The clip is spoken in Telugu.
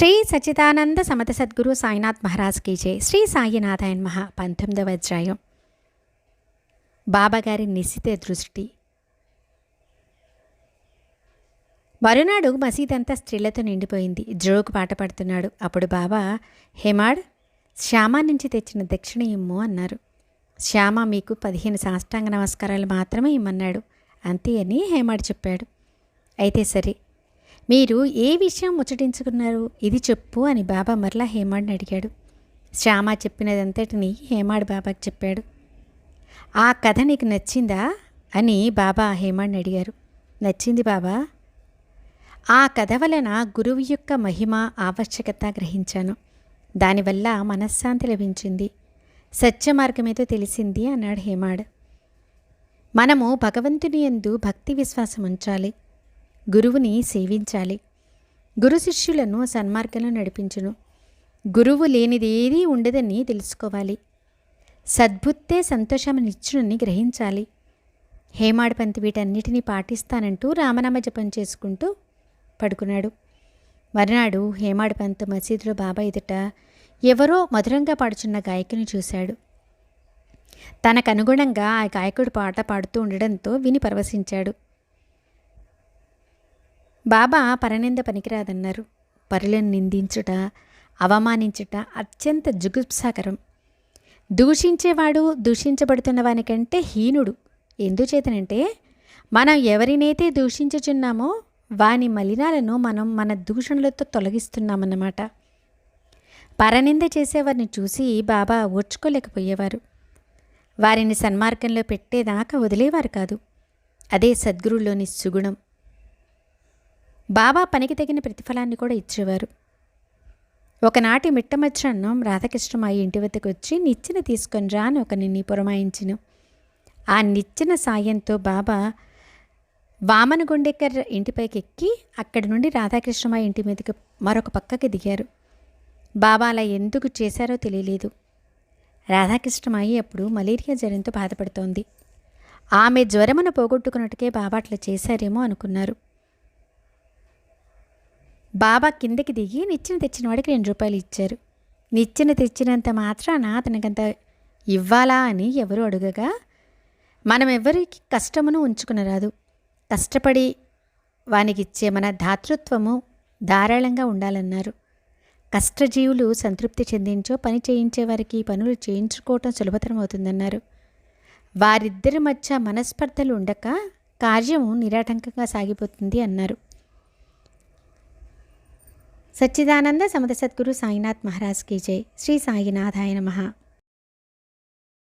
శ్రీ సచిదానంద సమత సద్గురు సాయినాథ్ మహారాజ్ కీ జై. శ్రీ సాయినాథాయన్ మహా పంతొమ్మిదవ అధ్యాయం. బాబాగారి నిశిత దృష్టి. మరునాడు మసీదంతా స్త్రీలతో నిండిపోయింది. జోకు పాట పడుతున్నాడు. అప్పుడు బాబా హేమాడ్ శ్యామ నుంచి తెచ్చిన దక్షిణ ఇమ్ము అన్నారు. శ్యామ మీకు పదిహేను సాష్టాంగ నమస్కారాలు మాత్రమే ఇమ్మన్నాడు. అంతే అని హేమాడ్ చెప్పాడు. అయితే సరే మీరు ఏ విషయం ముచ్చటించుకున్నారు? ఇది చెప్పు అని బాబా మరలా హేమాడిని అడిగాడు. శ్యామ చెప్పినదంతటిని హేమాడ్ బాబాకి చెప్పాడు. ఆ కథ నీకు నచ్చిందా? అని బాబా హేమాడిని అడిగారు. నచ్చింది బాబా. ఆ కథ వలన గురువు యొక్క మహిమ ఆవశ్యకత గ్రహించాను. దానివల్ల మనశ్శాంతి లభించింది. సత్య మార్గమేదో తెలిసింది అన్నాడు హేమాడ్. మనము భగవంతుని యందు భక్తి విశ్వాసం ఉంచాలి గురువుని సేవించాలి. గురు శిష్యులను సన్మార్గంలో నడిపించును. గురువు లేనిదేదీ ఉండదని తెలుసుకోవాలి. సద్బుత్తే సంతోషమనిచ్చునని గ్రహించాలి. హేమాడ్ పంత్ వీటన్నిటినీ పాటిస్తానంటూ రామనామ జపం చేసుకుంటూ పడుకున్నాడు. మరునాడు హేమాడ్ పంత్ మసీదులో బాబా ఎదుట ఎవరో మధురంగా పాడుచున్న గాయకుని చూశాడు. తనకు అనుగుణంగా ఆ గాయకుడు పాట పాడుతూ ఉండడంతో విని పరవశించాడు. బాబా పరనింద పనికిరాదన్నారు. పరులను నిందించుట అవమానించుట అత్యంత జుగుప్సాకరం. దూషించేవాడు దూషించబడుతున్న వానికంటే హీనుడు. ఎందుచేతనంటే మనం ఎవరినైతే దూషించుచున్నామో వాని మలినాలను మనం మన దూషణలతో తొలగిస్తున్నామన్నమాట. పరనింద చేసేవారిని చూసి బాబా ఓర్చుకోలేకపోయేవారు. వారిని సన్మార్గంలో పెట్టేదాకా వదిలేవారు కాదు. అదే సద్గురులోని సుగుణం. బాబా పనికి తగిన ప్రతిఫలాన్ని కూడా ఇచ్చేవారు. ఒకనాటి మిట్ట మధ్యాహ్నం రాధాకృష్ణమాయి ఇంటి వద్దకు వచ్చి నిచ్చెన తీసుకొని రా అని ఒక నిన్ని పురమాయించిన. ఆ నిచ్చెన సాయంతో బాబా వామన గుండెక్కర్ ఇంటిపైకి ఎక్కి అక్కడి నుండి రాధాకృష్ణమాయి ఇంటి మీదకి మరొక పక్కకి దిగారు. బాబా అలా ఎందుకు చేశారో తెలియలేదు. రాధాకృష్ణమాయి అప్పుడు మలేరియా జ్వరంతో బాధపడుతోంది. ఆమె జ్వరమును పోగొట్టుకున్నట్టుకే బాబా అట్లా చేశారేమో అనుకున్నారు. బాబా కిందకి దిగి నిచ్చిన తెచ్చిన వాడికి రెండు రూపాయలు ఇచ్చారు. నిచ్చిన తెచ్చినంత మాత్రాన అతనికంత ఇవ్వాలా అని ఎవరు అడుగగా మనం ఎవరికి కష్టమును ఉంచుకునరాదు కష్టపడి వానికిచ్చే మన దాతృత్వము ధారాళంగా ఉండాలన్నారు. కష్టజీవులు సంతృప్తి చెందించో పని చేయించే వారికి పనులు చేయించుకోవటం సులభతరం అవుతుందన్నారు వారిద్దరి మధ్య మనస్పర్ధలు ఉండక కార్యము నిరాటంకంగా సాగిపోతుంది అన్నారు. సచ్చిదానంద సమత సద్గురు సాయినాథ్ మహారాజ్ కీ జై. శ్రీ సాయినాథాయ నమః.